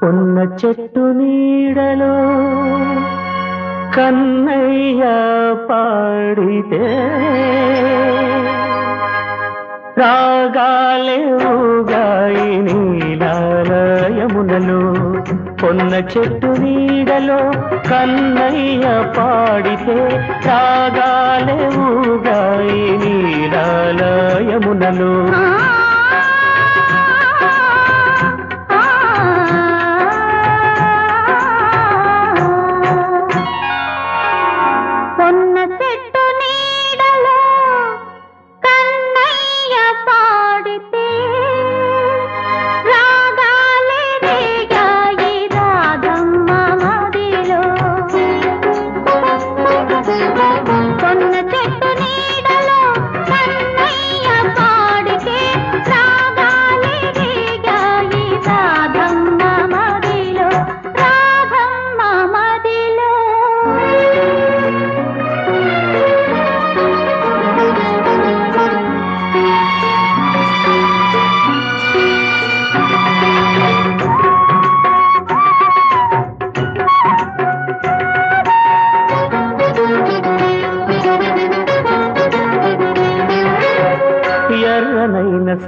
పొన్న చెట్టు నీడలో కన్నయ్య పాడితే రాగాలే నీలాలయమునలో పొన్న చెట్టు నీడలో కన్నయ్య పాడితే రాగాలే ఊగాయి నీలాలయమునలో.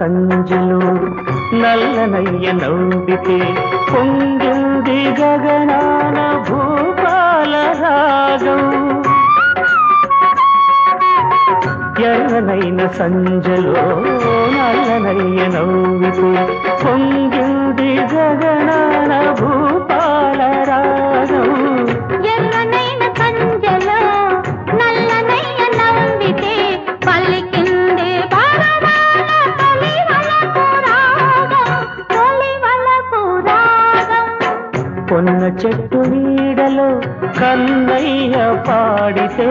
సంజలు నల్లనయ్య నవ్వితే పొంగింది గగనాన భూపాల రాగం. ఎర్రనైన సంజలో నల్లనయ్య నవ్వితే పొంగింది గగనాన భూ పొన్న చెట్టు నీడలో కన్నయ్య పాడితే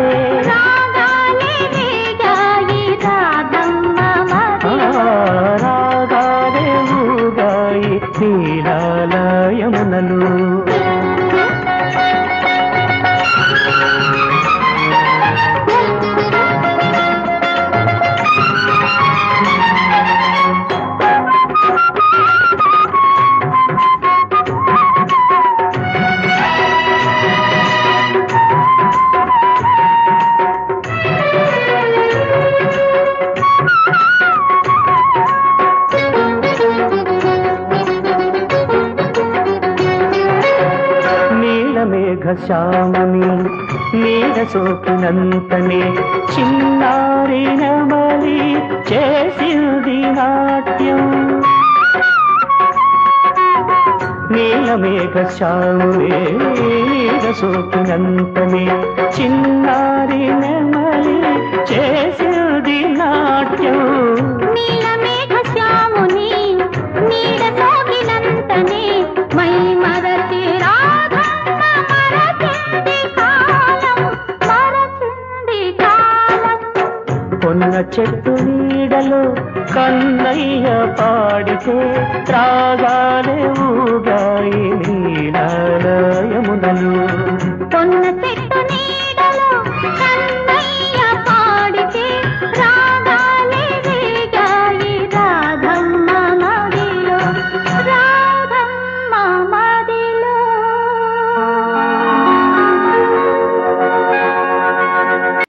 శ్యామని మీద సోకినంతనే చిన్నారి నమలి చేసింది నాట్యం. నీలమేఘ శ్యామునే మీద సోకినంతనే చిన్నారి నమలి చేసింది నాట్యం. చెట్టు నీడలో కన్నయ్య పాడితే